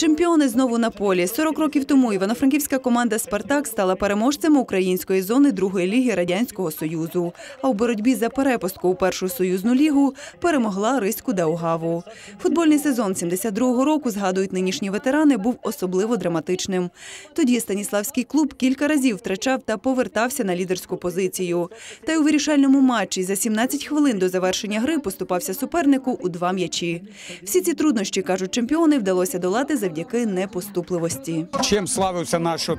Чемпіони знову на полі. 40 років тому івано-франківська команда Спартак стала переможцем української зони другої ліги радянського союзу. А у боротьбі за перепустку у першу союзну лігу перемогла Риську Даугаву. Футбольний сезон 72-го року згадують нинішні ветерани, був особливо драматичним. Тоді Станіславський клуб кілька разів втрачав та повертався на лідерську позицію. Та й у вирішальному матчі за 17 хвилин до завершення гри поступався супернику у два м'ячі. Всі ці труднощі кажуть чемпіони вдалося долати завдяки непоступливості. Чим славився наш от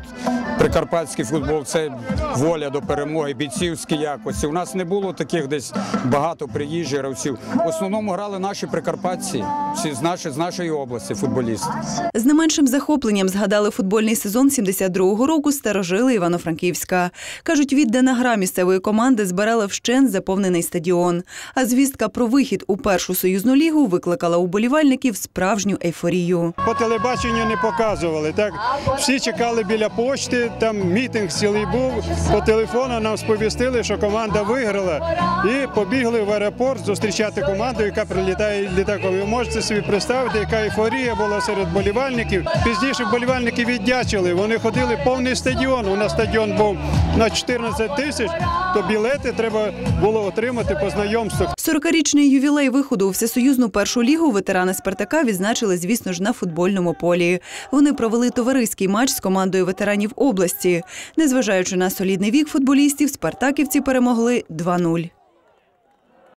прикарпатський футбол? Це воля до перемоги, бійцівські якості. У нас не було таких десь багато приїжджих гравців. В основному грали наші прикарпатці, всі з нашої, з нашої області футболісти. З не меншим захопленням згадали футбольний сезон 72-го року старожили Івано-Франківська. Кажуть, віддана гра місцевої команди збирала вщент заповнений стадіон. А звістка про вихід у першу союзну лігу викликала у болівальників справжню ейфорію. По телебаченню не показували. Так всі чекали біля почти. Там мітинг цілий був. По телефону нам сповістили, що команда виграла, і побігли в аеропорт зустрічати команду, яка прилітає літаком. Ви можете собі представити, яка ейфорія була серед болівальників. Пізніше болівальники віддячили. Вони ходили повний стадіон. У нас стадіон був на 14 тисяч, то білети треба було отримати по знайомству. 40-річний ювілей виходу у всесоюзну першу лігу ветерани Спартака відзначили, звісно ж, на футбольному полі. Вони провели товариський матч з командою ветеранів області. Незважаючи на солідний вік футболістів, спартаківці перемогли 2-0.